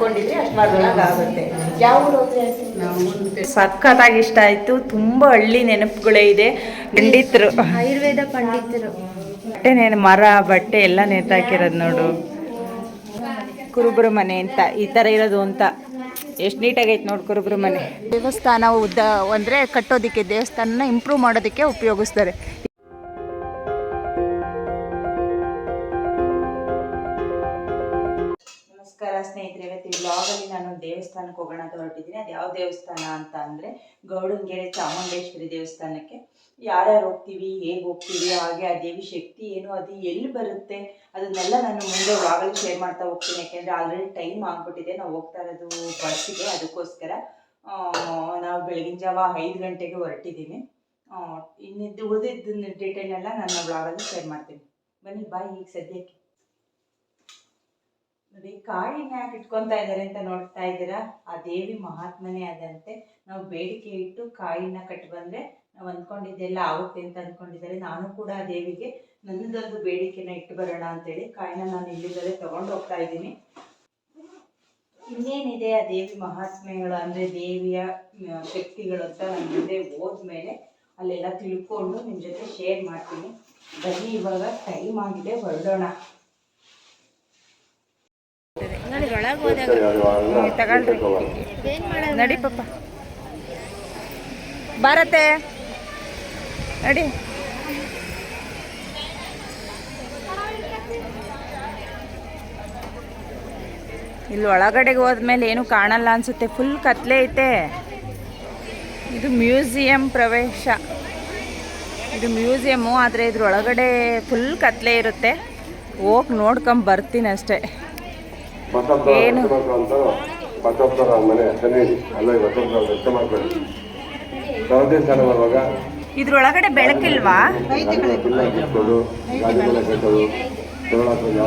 ಅನ್ಕೊಂಡಿದ್ರೆ ಅಷ್ಟು ಆಗುತ್ತೆ. ಯಾವ ಊರು ಸಖತ್ತಾಗಿ ಇಷ್ಟ ಆಯ್ತು. ತುಂಬಾ ಹಳ್ಳಿ ನೆನಪುಗಳೇ ಇದೆ. ಪಂಡಿತರು. ಆಯುರ್ವೇದ ಪಂಡಿತರು. ಬಟ್ಟೆ ನೇನು ಮರ ಬಟ್ಟೆ ಎಲ್ಲ ನೇತಾಕಿರೋದು ನೋಡು. ಕುರುಬರ ಮನೆ ಅಂತ ಈ ಥರ ಇರೋದು ಅಂತ. ಎಷ್ಟು ನೀಟಾಗೈತೆ ನೋಡು ಕುರುಬರ ಮನೆ. ದೇವಸ್ಥಾನ ಉದ್ದ ಅಂದರೆ ಕಟ್ಟೋದಕ್ಕೆ ದೇವಸ್ಥಾನನ ಇಂಪ್ರೂವ್ ಮಾಡೋದಕ್ಕೆ ಉಪಯೋಗಿಸ್ತಾರೆ. ನಮಸ್ಕಾರ ಸ್ನೇಹಿತರೆ, ಇವತ್ತು ಬ್ಲಾಗ್ ಬ್ಲಾಗಲ್ಲಿ ನಾನು ದೇವಸ್ಥಾನಕ್ಕೆ ಹೋಗೋಣ ಅಂತ ಹೊರಟಿದ್ದೀನಿ. ಅದು ಯಾವ ದೇವಸ್ಥಾನ ಅಂತ ಅಂದರೆ ಗೌಡಂಗೆರೆ ಚಾಮುಂಡೇಶ್ವರಿ ದೇವಸ್ಥಾನಕ್ಕೆ. ಯಾರ್ಯಾರು ಹೋಗ್ತೀವಿ, ಹೇಗೆ ಹೋಗ್ತೀವಿ, ಹಾಗೆ ಆ ದೇವಿ ಶಕ್ತಿ ಏನು, ಅದು ಎಲ್ಲಿ ಬರುತ್ತೆ, ಅದನ್ನೆಲ್ಲ ನಾನು ಮುಂದೆ ಬ್ಲಾಗಲ್ಲಿ ಶೇರ್ ಮಾಡ್ತಾ ಹೋಗ್ತೀನಿ. ಯಾಕೆಂದರೆ ಆಲ್ರೆಡಿ ಟೈಮ್ ಆಗ್ಬಿಟ್ಟಿದೆ, ನಾವು ಹೋಗ್ತಾ ಇರೋದು ಬಸ್ಸಿಗೆ ಅದಕ್ಕೋಸ್ಕರ ನಾವು ಬೆಳಗಿನ ಜಾವ ಐದು ಗಂಟೆಗೆ ಹೊರಟಿದ್ದೀನಿ. ಇನ್ನಿದ್ದು ಉಳಿದಿದ್ದ ಡೀಟೇಲ್ನೆಲ್ಲ ನಾನು ಬ್ಲಾಗಲ್ಲಿ ಶೇರ್ ಮಾಡ್ತೀನಿ. ಬನ್ನಿ ಬಾಯ್ ಈಗ ಸದ್ಯಕ್ಕೆ. ನೋಡಿ ಕಾಳಿನ ಯಾಕೆ ಇಟ್ಕೊತಾ ಇದ್ದಾರೆ ಅಂತ ನೋಡ್ತಾ ಇದ್ದೀರಾ? ಆ ದೇವಿ ಮಹಾತ್ಮನೇ ಆದಂತೆ ನಾವು ಬೇಡಿಕೆ ಇಟ್ಟು ಕಾಯಿನ ಕಟ್ಟಿ ಬಂದ್ರೆ ನಾವು ಅಂದ್ಕೊಂಡಿದ್ದೆಲ್ಲ ಆಗುತ್ತೆ ಅಂತ ಅಂದ್ಕೊಂಡಿದ್ದಾರೆ. ನಾನು ಕೂಡ ಆ ದೇವಿಗೆ ನನ್ನದೊಂದು ಬೇಡಿಕೆನ ಇಟ್ಟು ಬರೋಣ ಅಂತೇಳಿ ಕಾಯಿನ ನಾನು ಇಲ್ಲಿಂದಲೇ ತಗೊಂಡು ಹೋಗ್ತಾ ಇದ್ದೀನಿ. ಇನ್ನೇನಿದೆ ಆ ದೇವಿ ಮಹಾತ್ಮೆಗಳು ಅಂದರೆ ದೇವಿಯ ಶಕ್ತಿಗಳು ಅಂತ ನಾನು ಮುಂದೆ ಹೋದ್ಮೇಲೆ ಅಲ್ಲೆಲ್ಲ ತಿಳ್ಕೊಂಡು ನಿಮ್ಮ ಜೊತೆ ಶೇರ್ ಮಾಡ್ತೀನಿ. ಬನ್ನಿ, ಇವಾಗ ಟೈಮ್ ಆಗಿದೆ, ಹೊರಡೋಣ. ತಗೊಳ್ರಿ. ನಡಿ ಪಾಪ. ಭಾರತೆ ನಡಿ. ಇಲ್ಲಿ ಒಳಗಡೆಗೆ ಹೋದ್ಮೇಲೆ ಏನು ಕಾಣಲ್ಲ ಅನ್ಸುತ್ತೆ. ಫುಲ್ ಕತ್ಲೆ ಐತೆ. ಇದು ಮ್ಯೂಸಿಯಂ ಪ್ರವೇಶ. ಇದು ಮ್ಯೂಸಿಯಮ್ಮು ಆದರೆ ಇದ್ರ ಒಳಗಡೆ ಫುಲ್ ಕತ್ಲೆ ಇರುತ್ತೆ. ಹೋಗಿ ನೋಡ್ಕೊಂಡ್ ಬರ್ತೀನಿ ಅಷ್ಟೇ. ಮನೆ ಸನ್ನಿಧಿ ಅಲ್ಲ ಬಸಪ್ಪರ ವ್ಯಕ್ತ ಮಾಡ್ಬೇಡಿ ಸೌದೆ ಸ್ಥಾನ ಬರುವಾಗ ಇದ್ರೊಳಗಡೆ ಬೆಳಕಿಲ್ವಾ? ಕಿತ್ತೋದು ಗಾಡಿಗಳ ಕಟ್ಟೋದು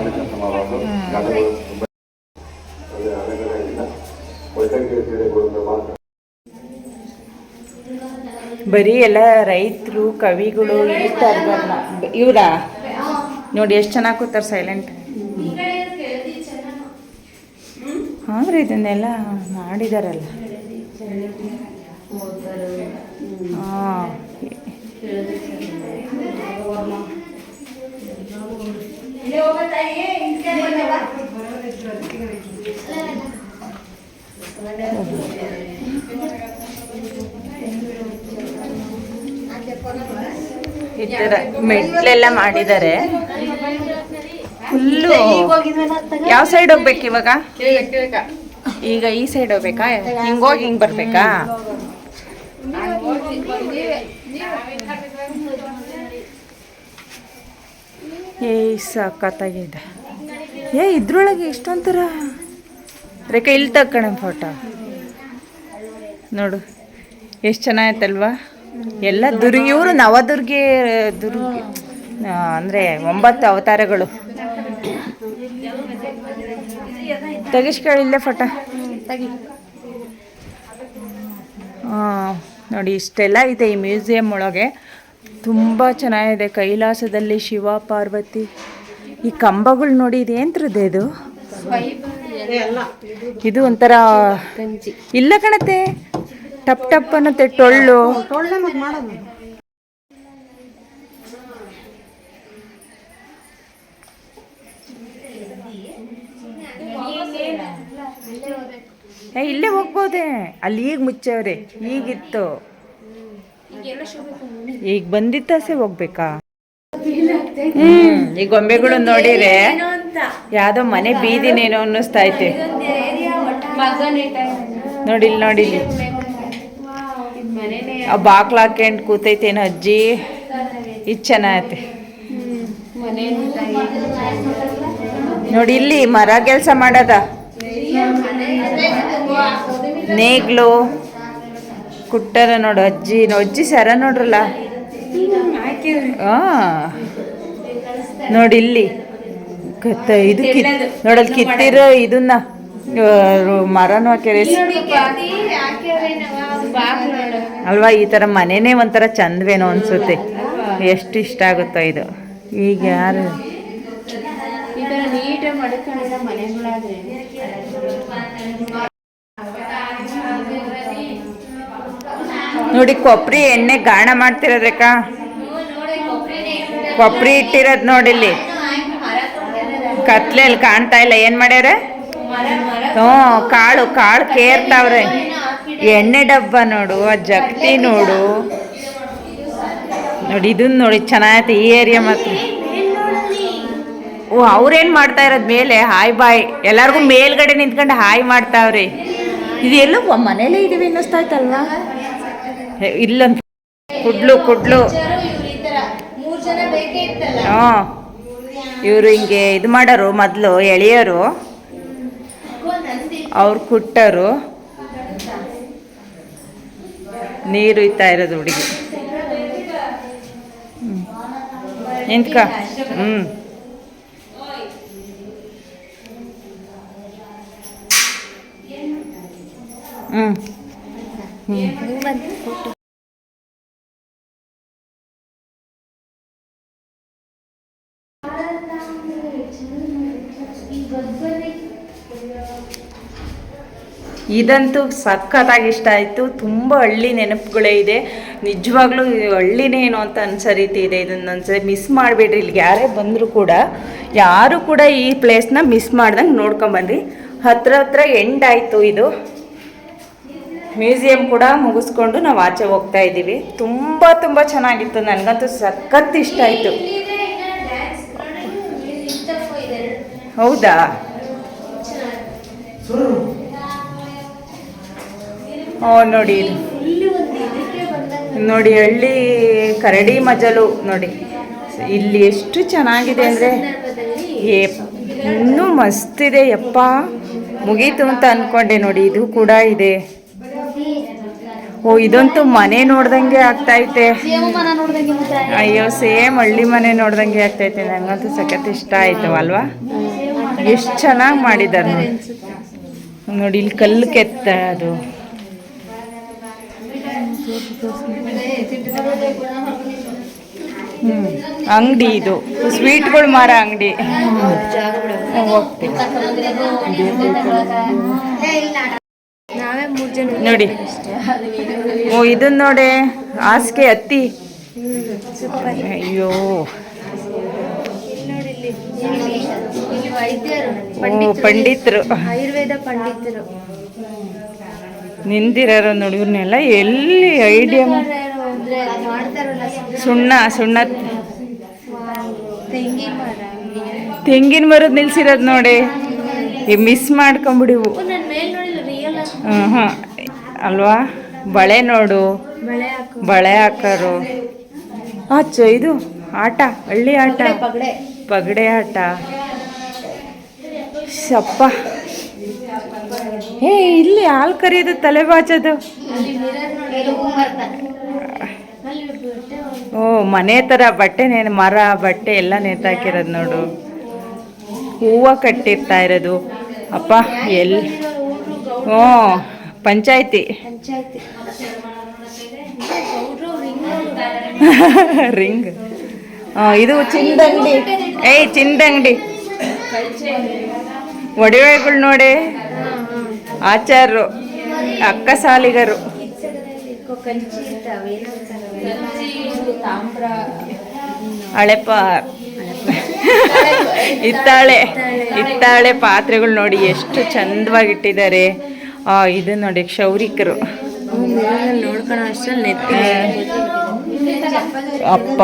ಕೆಲಸ ಗಾಡಿಗಳು ಬರೀ ಎಲ್ಲ ರೈತರು ಕವಿಗಳು ಇವ್ರ? ನೋಡಿ ಎಷ್ಟು ಚೆನ್ನಾಗಿ ಕೂತಾರೆ ಸೈಲೆಂಟ್ ಹಾಂಗ್ರಿ ಇದನ್ನೆಲ್ಲ ಮಾಡಿದಾರಲ್ಲ. ಹಾಂ ಈ ಥರ ಮೆಟ್ಲೆಲ್ಲ ಮಾಡಿದ್ದಾರೆ ಫುಲ್ಲು ಯಾವ ಸೈಡ್ ಹೋಗ್ಬೇಕು ಇವಾಗ? ಈಗ ಈ ಸೈಡ್ ಹೋಗ್ಬೇಕಾ? ಹಿಂಗೋಗಿ ಹಿಂಗ್ ಬರ್ಬೇಕಾ? ಏ ಸಖತ್ತಾಗಿದೆ. ಏ ಇದ್ರೊಳಗೆ ಇಷ್ಟೊಂಥರ ರೇಖಾ ಇಲ್ಲಿ ತಕ್ಕಣ ಫೋಟೋ ನೋಡು ಎಷ್ಟು ಚೆನ್ನಾಗಿತ್ತಲ್ವಾ ಎಲ್ಲ ದುರ್ಗಿ ಇವರು ನವದುರ್ಗೆ ದುರ್ಗಿ ಅಂದರೆ ಅಂದ್ರೆ ಒಂಬತ್ತು ಅವತಾರಗಳು. ತೆಗಿಸ್ಕೊಳ್ಳಿ ಇಲ್ಲೇ ಫೋಟೋ ಹಾಂ ನೋಡಿ ಇಷ್ಟೆಲ್ಲ ಇದೆ ಈ ಮ್ಯೂಸಿಯಂ ಒಳಗೆ. ತುಂಬ ಚೆನ್ನಾಗಿದೆ. ಕೈಲಾಸದಲ್ಲಿ ಶಿವ ಪಾರ್ವತಿ. ಈ ಕಂಬಗಳು ನೋಡಿ ಇದೇಂತ್ರದ್ದು ಇದು? ಇದು ಒಂಥರ ಇಲ್ಲ ಕಣತೆ. ಟಪ್ ಟಪ್ ಅನ್ನತ್ತೆ ಟೊಳ್ಳು. ಏ, ಇಲ್ಲೇ ಹೋಗ್ಬೋದೆ. ಅಲ್ಲಿ ಈಗ ಮುಚ್ಚವ್ರೆ? ಈಗಿತ್ತು. ಈಗ ಬಂದಿತ್ತಾಸೆ ಹೋಗ್ಬೇಕಾ? ಹ್ಮ್, ಈ ಗೊಂಬೆಗಳು ನೋಡಿರೆ ಯಾವ್ದೋ ಮನೆ ಬೀದಿನೇನೋ ಅನ್ನಿಸ್ತಾ ಐತೆ. ನೋಡಿಲ್ ಇಲ್ಲಿ ನೋಡಿ ಇಲ್ಲಿ ಆ ಬಾಕ್ಲ ಹಾಕ್ಯಂಡ್ ಕೂತೈತೇನೋ ಅಜ್ಜಿ. ಇದು ಚೆನ್ನಾಗೈತೆ. ನೋಡಿ, ಇಲ್ಲಿ ಮರ ಕೆಲಸ ಮಾಡದ? ನೇಗ್ಲು ಕುಟ್ಟರ ನೋಡು ಅಜ್ಜಿ ಅಜ್ಜಿ ಸರ ನೋಡ್ರಲ್ಲ? ನೋಡಿ ಇಲ್ಲಿ. ಕತ್ತ ಇದು ನೋಡಲ್ ಕಿತ್ತಿರೋ ಇದನ್ನ ಮರನು ಹಾಕ್ಯಾರ. ಅಲ್ವಾ ಈ ಥರ ಮನೆನೇ ಒಂಥರ ಚಂದವೇನೋ ಅನ್ಸುತ್ತೆ. ಎಷ್ಟು ಇಷ್ಟ ಆಗುತ್ತೋ ಇದು. ಈಗ ಯಾರು ಈ ತರ ನೀಟಾಗಿ ಮಡ್ಕೊಂಡಿರೋ ನೋಡಿ ಕೊಬ್ಬರಿ ಎಣ್ಣೆ ಗಾಣ ಮಾಡ್ತಿರೋದ್ರಕ್ಕ ಕೊಬ್ಬರಿ ಇಟ್ಟಿರೋದು ನೋಡಿಲ್ಲಿ. ಕತ್ಲೆಯಲ್ಲಿ ಕಾಣ್ತಾ ಇಲ್ಲ. ಏನ್ ಮಾಡ್ಯಾರ ಹ್ಞೂ, ಕಾಳು ಕಾಳು ಕೇರ್ತಾವ್ರೆ. ಎಣ್ಣೆ ಡಬ್ಬ ನೋಡು, ಆ ಜಗತಿ ನೋಡು. ನೋಡಿ ಇದನ್ನ ನೋಡಿ ಚೆನ್ನಾಗೈತೆ ಈ ಏರಿಯಾ ಮಾತ್ರ. ಓ, ಅವ್ರೇನ್ ಮಾಡ್ತಾ ಇರೋದ್ ಮೇಲೆ? ಹಾಯ್ ಬಾಯ್ ಎಲ್ಲಾರ್ಗು ಮೇಲ್ಗಡೆ ನಿಂತ್ಕೊಂಡು ಹಾಯ್ ಮಾಡ್ತಾವ್ರಿ. ಇದು ಎಲ್ಲೋ ಮನೇಲೇ ಇದೀವಿ ಅನ್ನಿಸ್ತಾ ಇತ್ತಲ್ವಾ? ಇಲ್ಲಂತ ಕುಡ್ಲು ಕುಡ್ಲು. ಹ್ಞೂ ಇವರು ಹಿಂಗೆ ಇದು ಮಾಡೋರು ಮೊದಲು ಎಳೆಯೋರು. ಅವ್ರು ಕುಟ್ಟರು. ನೀರು ಇತ್ತಾ ಇರೋದು ಹುಡುಗಿ. ನಿಂತ್ಕ. ಹ್ಞೂ ಹ್ಞೂ ಇದಂತೂ ಸಖತ್ತಾಗಿ ಇಷ್ಟ ಆಯಿತು. ತುಂಬ ಹಳ್ಳಿ ನೆನಪುಗಳೇ ಇದೆ. ನಿಜವಾಗ್ಲೂ ಹಳ್ಳಿನೇ ಏನೋ ಅಂತ ಅನ್ಸೋ ರೀತಿ ಇದೆ ಇದನ್ನೊಂದ್ಸರಿ ಮಿಸ್ ಮಾಡಿಬಿಡ್ರಿ. ಇಲ್ಲಿಗೆ ಯಾರೇ ಬಂದರೂ ಕೂಡ, ಯಾರು ಕೂಡ ಈ ಪ್ಲೇಸ್ನ ಮಿಸ್ ಮಾಡ್ದಂಗೆ ನೋಡ್ಕೊಂಬನ್ರಿ ಹತ್ರ ಹತ್ರ ಎಂಡ್ ಆಯಿತು ಇದು. ಮ್ಯೂಸಿಯಂ ಕೂಡ ಮುಗಿಸ್ಕೊಂಡು ನಾವು ಆಚೆ ಹೋಗ್ತಾ ಇದ್ದೀವಿ. ತುಂಬ ತುಂಬ ಚೆನ್ನಾಗಿತ್ತು. ನನಗಂತೂ ಸಖತ್ ಇಷ್ಟ ಆಯಿತು. ಹೌದಾ? ಓ, ನೋಡಿ ನೋಡಿ, ಹಳ್ಳಿ ಕರಡಿ ಮಜಲು, ನೋಡಿ. ಇಲ್ಲಿ ಎಷ್ಟು ಚೆನ್ನಾಗಿದೆ ಅಂದರೆ ಏ ಇನ್ನೂ ಮಸ್ತಿದೆ ಯಪ್ಪ, ಮುಗೀತು ಅಂತ ಅಂದ್ಕೊಂಡೆ ನೋಡಿ, ಇದು ಕೂಡ ಇದೆ. ಓ ಇದಂತೂ ಮನೆ ನೋಡ್ದಂಗೆ ಆಗ್ತೈತೆ. ಅಯ್ಯೋ ಸೇಮ್ ಹಳ್ಳಿ ಮನೆ ನೋಡ್ದಂಗೆ ಆಗ್ತೈತೆ. ನಂಗಂತೂ ಸಖತ್ ಇಷ್ಟ ಆಯ್ತು ಅಲ್ವಾ? ಎಷ್ಟು ಚೆನ್ನಾಗಿ ಮಾಡಿದ್ದಾರೆ ನೋಡಿ. ನೋಡಿ ಇಲ್ಲಿ ಕಲ್ಲು ಕೆತ್ತ ಅದು. ಹ್ಞೂ ಅಂಗಡಿ ಇದು. ಸ್ವೀಟ್ಗಳು ಮಾರ ಅಂಗಡಿ. ಹೋಗ್ತೀವಿ ನಾವೇ ಮೂರ್ ಜನ ನೋಡಿ. ಓ ಇದನ್ನ ನೋಡಿ ಹಾಸಿಗೆ ಹತ್ತಿ ಅಯ್ಯೋ. ಪಂಡಿತರು ಆಯುರ್ವೇದ ಪಂಡಿತರು. ನಿಂದಿರೋ ನೋಡಿ ಇವ್ರನ್ನೆಲ್ಲ ಎಲ್ಲಿ ಐಡಿಯಾ ಸುಣ್ಣ ಸುಣ್ಣ. ತೆಂಗಿನ ಮರದ ನಿಲ್ಸಿರೋದು ನೋಡಿ. ಮಿಸ್ ಮಾಡ್ಕೊಂಬಿಡಿವು. ಹ್ಮ್ ಅಲ್ವಾ? ಬಳೆ ನೋಡು. ಬಳೆ ಹಾಕು. ಬಳೆ ಹಾಕೋರು. ಆಚ ಇದು ಆಟ ಹಳ್ಳಿ ಆಟ. ಪಗಡೆ ಆಟ. ಸಪ್ಪ ಏ ಇಲ್ಲಿ ಹಾಲು ಕರಿಯೋದು ತಲೆ ಬಾಚೋದು ಹೂ ಓ ಮನೆ ಥರ ಬಟ್ಟೆ ನೇ ಮರ ಬಟ್ಟೆ ಎಲ್ಲ ನೇತಾಕಿರೋದು ನೋಡು. ಹೂವು ಕಟ್ಟಿರ್ತಾ ಇರೋದು. ಅಪ್ಪ ಎಲ್ಲಿ ಹ್ಞೂ ಪಂಚಾಯ್ತಿ ಪಂಚಾಯತಿ ಗೌಡ್ರು ರಿಂಗ್ ರಿಂಗ್ ಇದು ಚಿಂದಂಗಡಿ ಏಯ್ ಚಿಂದಂಗಡಿ ಒಡವೆಗಳು ನೋಡಿ ಆಚಾರ್ರು ಅಕ್ಕ ಸಾಲಿಗರು ಕಂಚಿ ಇರ್ತಾವೆ ತಾಮ್ರ ಹಳೆಪ ಹಿತ್ತಾಳೆ ಹಿತ್ತಾಳೆ ಪಾತ್ರೆಗಳು ನೋಡಿ ಎಷ್ಟು ಚಂದವಾಗಿಟ್ಟಿದ್ದಾರೆ. ಆ, ಇದು ನೋಡಿ ಕ್ಷೌರಿಕರು. ಅಪ್ಪ,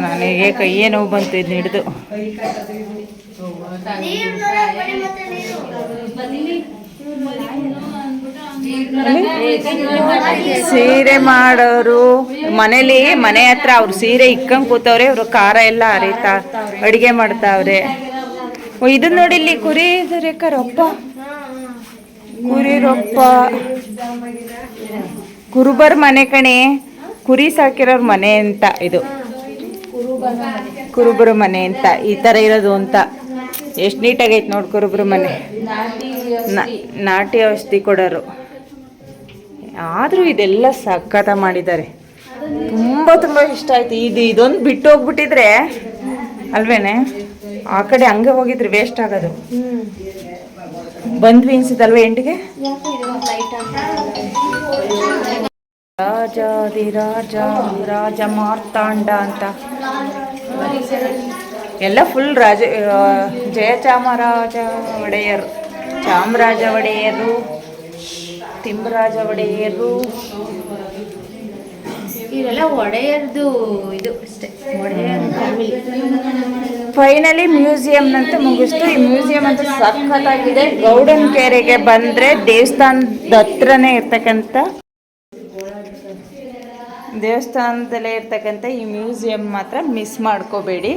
ನನಗೆ ಕೈಯೇ ನೋವು ಬಂತು ಇದನ್ನ ಹಿಡಿದು. ಸೀರೆ ಮಾಡೋರು, ಮನೇಲಿ ಮನೆ ಹತ್ರ ಅವ್ರು ಸೀರೆ ಇಕ್ಕಂಗ್ ಕೂತವ್ರೆ ಅವ್ರು ಖಾರ ಎಲ್ಲ ಅರಿತಾ ಅಡಿಗೆ ಮಾಡ್ತಾವ್ರೆ. ಇದನ್ನ ನೋಡಿ ಇಲ್ಲಿ ಕುರಿ ರೇಖರಪ್ಪ ಕುರಿ ರೊಪ್ಪ. ಕುರುಬರ್ ಮನೆ ಕಣೆ, ಕುರಿ ಸಾಕಿರೋರ್ ಮನೆ ಅಂತ ಇದು. ಕುರುಬರ ಮನೆ ಅಂತ, ಈ ತರ ಇರೋದು ಅಂತ. ಎಷ್ಟು ನೀಟಾಗೈತೆ ನೋಡಿ ಕುರುಬರ ಮನೆ. ನಾಟಿ ಔಷಧಿ ಕೊಡೋರು. ಆದರೂ ಇದೆಲ್ಲ ಸಖತ ಮಾಡಿದ್ದಾರೆ. ತುಂಬ ತುಂಬ ಇಷ್ಟ ಆಯ್ತು. ಇದು ಇದೊಂದು ಬಿಟ್ಟು ಹೋಗ್ಬಿಟ್ಟಿದ್ರೆ ಅಲ್ವೇನೆ? ಆ ಕಡೆ ಹಂಗೆ ಹೋಗಿದ್ರೆ ವೇಸ್ಟ್ ಆಗೋದು. ಬಂದ್ವಿ ಅನ್ಸುತ್ತಲ್ವ ಎಂಟಿಗೆ? ರಾಜ ರಾಜಾದಿರಾಜ ರಾಜ ಮಾರ್ತಾಂಡ ಅಂತ. ಎಲ್ಲ ಫುಲ್ ರಾಜ ಜಯ ಚಾಮರಾಜ ಒಡೆಯರು. ಚಾಮರಾಜ ಒಡೆಯರು. ತಿಮ್ಮರಾಜ ಒಡೆಯರು. ಇವರೆಲ್ಲ ಒಡೆಯರ್ದು ಇದು ಅಷ್ಟೇ. ಒಡೆಯರ್ ಫೈನಲಿ ಮ್ಯೂಸಿಯಂನಂತ ಮುಗಿಸ್ತು. ಈ ಮ್ಯೂಸಿಯಂ ಅಂತ ಸಖತ್ತಾಗಿದೆ. ಗೌಡನ್ ಕೆರೆಗೆ ಬಂದರೆ ದೇವಸ್ಥಾನದ ಹತ್ರನೇ ಇರ್ತಕ್ಕಂಥ ದೇವಸ್ಥಾನದಲ್ಲೇ ಇರ್ತಕ್ಕಂಥ ಈ ಮ್ಯೂಸಿಯಂ ಮಾತ್ರ ಮಿಸ್ ಮಾಡ್ಕೋಬೇಡಿ.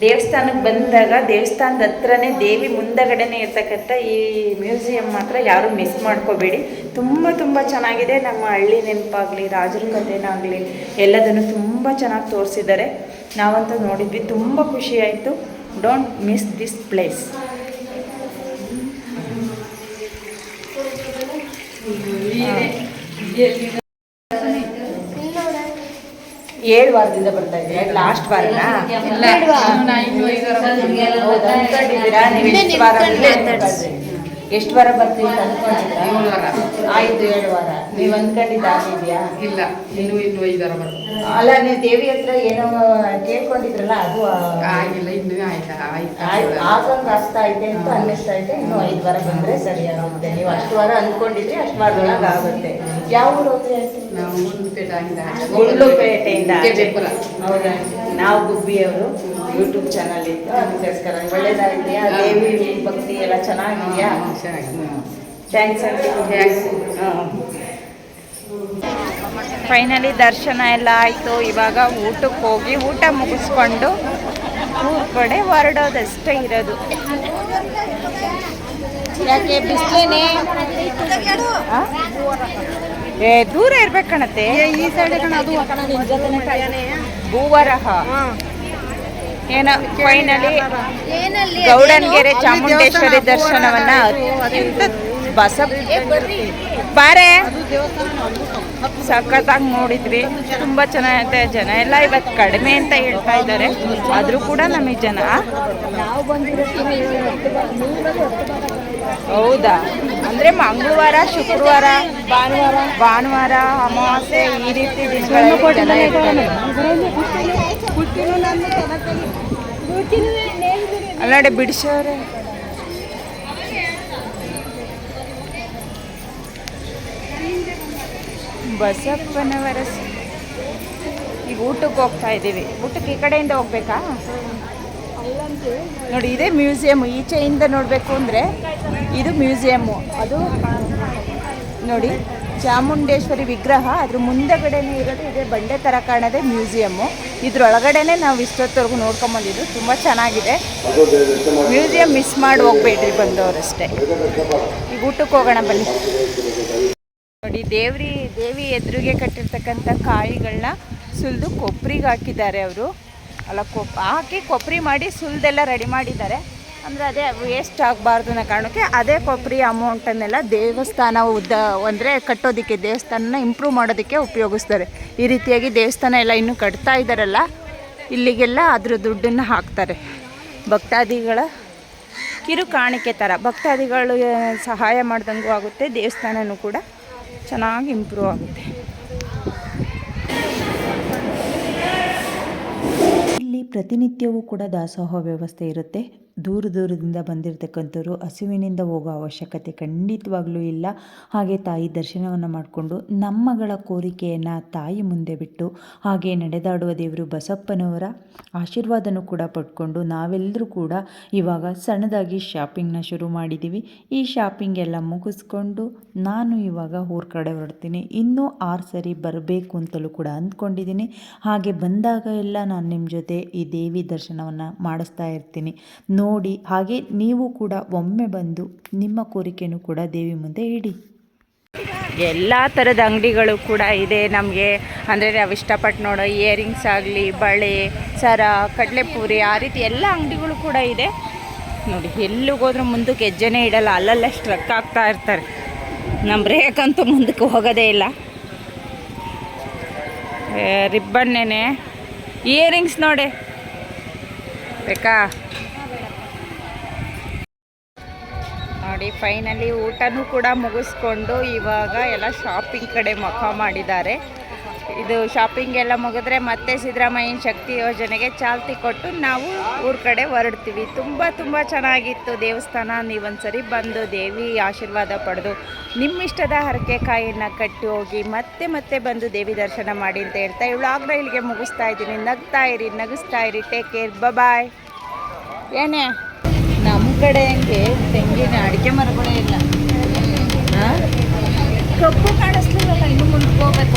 ದೇವಸ್ಥಾನಕ್ಕೆ ಬಂದಾಗ ದೇವಸ್ಥಾನದ ಹತ್ರನೇ ದೇವಿ ಮುಂದಗಡೆನೇ ಇರ್ತಕ್ಕಂಥ ಈ ಮ್ಯೂಸಿಯಂ ಮಾತ್ರ ಯಾರೂ ಮಿಸ್ ಮಾಡ್ಕೋಬೇಡಿ ತುಂಬ ತುಂಬ ಚೆನ್ನಾಗಿದೆ ನಮ್ಮ ಹಳ್ಳಿ ನೆನಪಾಗಲಿ ರಾಜರ ಕಥೆನಾಗಲಿ ಎಲ್ಲದನ್ನು ತುಂಬ ಚೆನ್ನಾಗಿ ತೋರಿಸಿದ್ದಾರೆ ನಾವಂತೂ ನೋಡಿದ್ವಿ ತುಂಬ ಖುಷಿಯಾಯಿತು ಡೋಂಟ್ ಮಿಸ್ ದಿಸ್ ಪ್ಲೇಸ್ ಏಳು ವಾರದಿಂದ ಬರ್ತಾ ಇದ್ದೀರಾ? ಲಾಸ್ಟ್ ವಾರ ಹೌದಾ? ಅನ್ಕೊಂಡಿದ್ದೀರಾ ನೀವು ಎಷ್ಟು ವಾರ ಎಷ್ಟು ವಾರ ಬರ್ತೀವಿ ಅಂತ ಅನ್ಕೊಂಡಿದ್ದೀರಾ ಆಯ್ತು ಏಳು ವಾರ. ನೀವು ಅನ್ಕೊಂಡಿದ್ದು ಆಗಿದೆಯಾ ಇಲ್ಲ ಇನ್ನು ಇನ್ನು ವಾರ ಬರ್ತೀನಿ ಅಲ್ಲ ನೀವು ದೇವಿ ಹತ್ರ ಏನೋ ಕೇಳ್ಕೊಂಡಿದ್ರಲ್ಲ ಅದು ಆಗಿಲ್ಲ ಇನ್ನೂ ಆಯ್ತಾ? ಆಯ್ತಾ. ಆಗೊಂದು ಅಷ್ಟ ಇದೆ ಅಂತ ಅನ್ನಿಸ್ತಾ ಐತೆ ಇನ್ನು ಐದು ವಾರ ಬಂದ್ರೆ ಸರಿಯಾಗುತ್ತೆ ನೀವು ಅಷ್ಟು ವಾರ ಅನ್ಕೊಂಡಿದ್ರಿ ಅಷ್ಟು ವಾರದೊಳಗೆ ಆಗುತ್ತೆ. ಯಾವ ಊರು ಹೋದ್ರೆ ನಾವು ಗುಂಡ್ಲುಪೇಟೆಯಿಂದ ಹೌದಾ? ನಾವು ಗುಬ್ಬಿಯವರು ಯೂಟ್ಯೂಬ್ ಚಾನಲ್ ಇತ್ತು ಅದಕ್ಕೋಸ್ಕರ. ಒಳ್ಳೇದಾಗಿದೆಯಾ ದೇವಿ ಭಕ್ತಿ ಎಲ್ಲ ಚೆನ್ನಾಗಿದೆಯಾ? ಥ್ಯಾಂಕ್ಸ್ ಫೈನಲಿ ದರ್ಶನ ಎಲ್ಲ ಆಯಿತು. ಇವಾಗ ಊಟಕ್ಕೆ ಹೋಗಿ ಊಟ ಮುಗಿಸ್ಕೊಂಡು ಊರ ಕಡೆ ಹೊರಡೋದಷ್ಟೇ ಇರೋದು. ಯಾಕೆ ಬಿಸ್ಲೇನೆ? ಏ ದೂರ ಇರ್ಬೇಕಣತೆ ಈ ಸೈಡ್ ಭೂವರಹ. ಏನ ಫೈನಲಿ ಗೌಡನ್ಗೆರೆ ಚಾಮುಂಡೇಶ್ವರಿ ದರ್ಶನವನ್ನ ಅತ್ಯಂತ ಬಸ ಬಾರೆ. ಸಖತ್ತಾಗಿ ನೋಡಿದ್ವಿ. ತುಂಬ ಚೆನ್ನಾಗಿದೆ ಜನ ಎಲ್ಲ ಇವತ್ತು ಕಡಿಮೆ ಅಂತ ಹೇಳ್ತಾ ಇದ್ದಾರೆ. ಆದರೂ ಕೂಡ ನಮಗೆ ಜನ ಹೌದಾ? ಅಂದರೆ ಮಂಗಳವಾರ ಶುಕ್ರವಾರ ಭಾನುವಾರ? ಭಾನುವಾರ ಅಮಾವಾಸ್ಯೆ ಈ ರೀತಿ ದಿನಗಳಲ್ಲಿ ಜನ ಇರ್ತಾರೆ. ಅಲ್ಲಾಡೆ ಬಿಡಿಸೋರೆ ಬಸಪ್ಪನವರ ಈಗ ಊಟಕ್ಕೆ ಹೋಗ್ತಾ ಇದ್ದೀವಿ. ಊಟಕ್ಕೆ ಈ ಕಡೆಯಿಂದ ಹೋಗ್ಬೇಕಾ? ನೋಡಿ, ಇದೇ ಮ್ಯೂಸಿಯಮ್ ಈಚೆಯಿಂದ ನೋಡಬೇಕು ಅಂದರೆ ಇದು ಮ್ಯೂಸಿಯಮ್ಮು. ಅದು ನೋಡಿ, ಚಾಮುಂಡೇಶ್ವರಿ ವಿಗ್ರಹ. ಅದ್ರ ಮುಂದೆಗಡೆನೇ ಇರೋದು ಇದೇ ಬಂಡೆ ಥರ ಕಾಣೋದೇ ಮ್ಯೂಸಿಯಮ್ಮು. ಇದ್ರೊಳಗಡೆನೆ ನಾವು ಇಷ್ಟೊತ್ತವರೆಗೂ ನೋಡ್ಕೊಂಬಂದಿದ್ದು. ತುಂಬ ಚೆನ್ನಾಗಿದೆ. ಮ್ಯೂಸಿಯಂ ಮಿಸ್ ಮಾಡಿ ಹೋಗ್ಬೇಡ್ರಿ ಬಂದವರಷ್ಟೇ. ಈಗ ಊಟಕ್ಕೆ ಹೋಗೋಣ ಬನ್ನಿ. ನೋಡಿ, ದೇವ್ರಿ, ದೇವಿ ಎದುರಿಗೆ ಕಟ್ಟಿರ್ತಕ್ಕಂಥ ಕಾಯಿಗಳನ್ನ ಸುಲಿದು ಕೊಬ್ಬರಿಗೆ ಹಾಕಿದ್ದಾರೆ ಅವರು. ಅಲ್ಲ, ಕೊಪ್, ಹಾಕಿ ಕೊಬ್ಬರಿ ಮಾಡಿ ಸುಲಿದೆಲ್ಲ ರೆಡಿ ಮಾಡಿದ್ದಾರೆ. ಅಂದರೆ ಅದೇ ವೇಸ್ಟ್ ಆಗಬಾರ್ದು ಅನ್ನೋ ಕಾರಣಕ್ಕೆ ಅದೇ ಕೊಬ್ಬರಿ ಅಮೌಂಟನ್ನೆಲ್ಲ ದೇವಸ್ಥಾನ ಉದ್ದ, ಅಂದರೆ ಕಟ್ಟೋದಕ್ಕೆ, ದೇವಸ್ಥಾನನ ಇಂಪ್ರೂವ್ ಮಾಡೋದಕ್ಕೆ ಉಪಯೋಗಿಸ್ತಾರೆ. ಈ ರೀತಿಯಾಗಿ ದೇವಸ್ಥಾನ ಎಲ್ಲ ಇನ್ನೂ ಕಟ್ತಾ ಇದ್ದಾರಲ್ಲ, ಇಲ್ಲಿಗೆಲ್ಲ ಅದ್ರ ದುಡ್ಡನ್ನು ಹಾಕ್ತಾರೆ. ಭಕ್ತಾದಿಗಳ ಕಿರು ಕಾಣಿಕೆ ಥರ ಭಕ್ತಾದಿಗಳು ಸಹಾಯ ಮಾಡ್ದಂಗೂ ಆಗುತ್ತೆ ದೇವಸ್ಥಾನವೂ ಕೂಡ ಚೆನ್ನಾಗಿ ಇಂಪ್ರೂವ್ ಆಗುತ್ತೆ. ಇಲ್ಲಿ ಪ್ರತಿನಿತ್ಯವೂ ಕೂಡ ದಾಸೋಹ ವ್ಯವಸ್ಥೆ ಇರುತ್ತೆ. ದೂರ ದೂರದಿಂದ ಬಂದಿರತಕ್ಕಂಥವ್ರು ಹಸುವಿನಿಂದ ಹೋಗೋ ಅವಶ್ಯಕತೆ ಖಂಡಿತವಾಗ್ಲೂ ಇಲ್ಲ. ಹಾಗೆ ತಾಯಿ ದರ್ಶನವನ್ನು ಮಾಡಿಕೊಂಡು ನಮ್ಮಗಳ ಕೋರಿಕೆಯನ್ನು ತಾಯಿ ಮುಂದೆ ಬಿಟ್ಟು ಹಾಗೆ ನಡೆದಾಡುವ ದೇವರು ಬಸಪ್ಪನವರ ಆಶೀರ್ವಾದನೂ ಕೂಡ ಪಡ್ಕೊಂಡು ನಾವೆಲ್ಲರೂ ಕೂಡ ಇವಾಗ ಸಣ್ಣದಾಗಿ ಶಾಪಿಂಗ್ನ ಶುರು ಮಾಡಿದ್ದೀವಿ ಈ ಶಾಪಿಂಗ್ ಎಲ್ಲ ಮುಗಿಸ್ಕೊಂಡು ನಾನು ಇವಾಗ ಊರ ಕಡೆ ಹೊರಡ್ತೀನಿ. ಇನ್ನೂ ಆರು ಸರಿ ಬರಬೇಕು ಅಂತಲೂ ಕೂಡ ಅಂದ್ಕೊಂಡಿದ್ದೀನಿ. ಹಾಗೆ ಬಂದಾಗ ಎಲ್ಲ ನಾನು ನಿಮ್ಮ ಜೊತೆ ಈ ದೇವಿ ದರ್ಶನವನ್ನು ಮಾಡಿಸ್ತಾ ಇರ್ತೀನಿ. ನೋಡಿ ಹಾಗೆ ನೀವು ಕೂಡ ಒಮ್ಮೆ ಬಂದು ನಿಮ್ಮ ಕೋರಿಕೆಯನ್ನು ಕೂಡ ದೇವಿ ಮುಂದೆ ಇಡಿ. ಎಲ್ಲ ಥರದ ಅಂಗಡಿಗಳು ಕೂಡ ಇದೆ ನಮಗೆ. ಅಂದರೆ ನಾವು ಇಷ್ಟಪಟ್ಟು ನೋಡೋ ಇಯರಿಂಗ್ಸ್ ಆಗಲಿ, ಬಳೆ, ಸರ, ಕಡಲೆಪೂರಿ, ಆ ರೀತಿ ಎಲ್ಲ ಅಂಗಡಿಗಳು ಕೂಡ ಇದೆ. ನೋಡಿ ಎಲ್ಲಿಗೋದ್ರೂ ಮುಂದಕ್ಕೆ ಹೆಜ್ಜೆನೇ ಇಡಲ್ಲ ಅಲ್ಲಲ್ಲೇ ಸ್ಟ್ರಕ್ ಆಗ್ತಾ ಇರ್ತಾರೆ. ನಮ್ಮ ರೇಖಂತೂ ಮುಂದಕ್ಕೆ ಹೋಗೋದೇ ಇಲ್ಲ. ರಿಬ್ಬನ್ನೇನೆ ಇಯರಿಂಗ್ಸ್ ನೋಡಿ. ಬೇಕಾ ನೋಡಿ ಫೈನಲಿ ಊಟನೂ ಕೂಡ ಮುಗಿಸ್ಕೊಂಡು ಇವಾಗ ಎಲ್ಲ ಶಾಪಿಂಗ್ ಕಡೆ ಮುಖ ಮಾಡಿದ್ದಾರೆ. ಇದು ಶಾಪಿಂಗ್ ಎಲ್ಲ ಮುಗಿದ್ರೆ ಮತ್ತೆ ಸಿದ್ದರಾಮಯ್ಯನ ಶಕ್ತಿ ಯೋಜನೆಗೆ ಚಾಲ್ತಿ ಕೊಟ್ಟು ನಾವು ಊರ ಕಡೆ ಹೊರಡ್ತೀವಿ. ತುಂಬ ತುಂಬ ಚೆನ್ನಾಗಿತ್ತು ದೇವಸ್ಥಾನ. ನೀವೊಂದ್ಸರಿ ಬಂದು ದೇವಿ ಆಶೀರ್ವಾದ ಪಡೆದು ನಿಮ್ಮಿಷ್ಟದ ಹರಕೆ ಕಾಯಿಯನ್ನು ಕಟ್ಟಿ ಹೋಗಿ ಮತ್ತೆ ಮತ್ತೆ ಬಂದು ದೇವಿ ದರ್ಶನ ಮಾಡಿ ಅಂತ ಹೇಳ್ತಾ ಇವಳು ಆಗ್ರ ಇಲ್ಲಿಗೆ ಮುಗಿಸ್ತಾ ಇದ್ದೀನಿ. ನಗ್ತಾ ಇರಿ, ನಗಿಸ್ತಾ ಇರಿ. ಟೇಕ್ ಕೇರ್ ಬಾಯ್ ಏನೇ? ನಮ್ಮ ಕಡೆ ಹಂಗೆ? ತೆಂಗಿನ ಅಡಿಕೆ ಮರಗಳೇ ಇಲ್ಲ. ಕಪ್ಪು ಕಾಣಿಸ್ತಿಲ್ಲ ಇನ್ನು ಮುಂದ್ಕೋಬೇಕು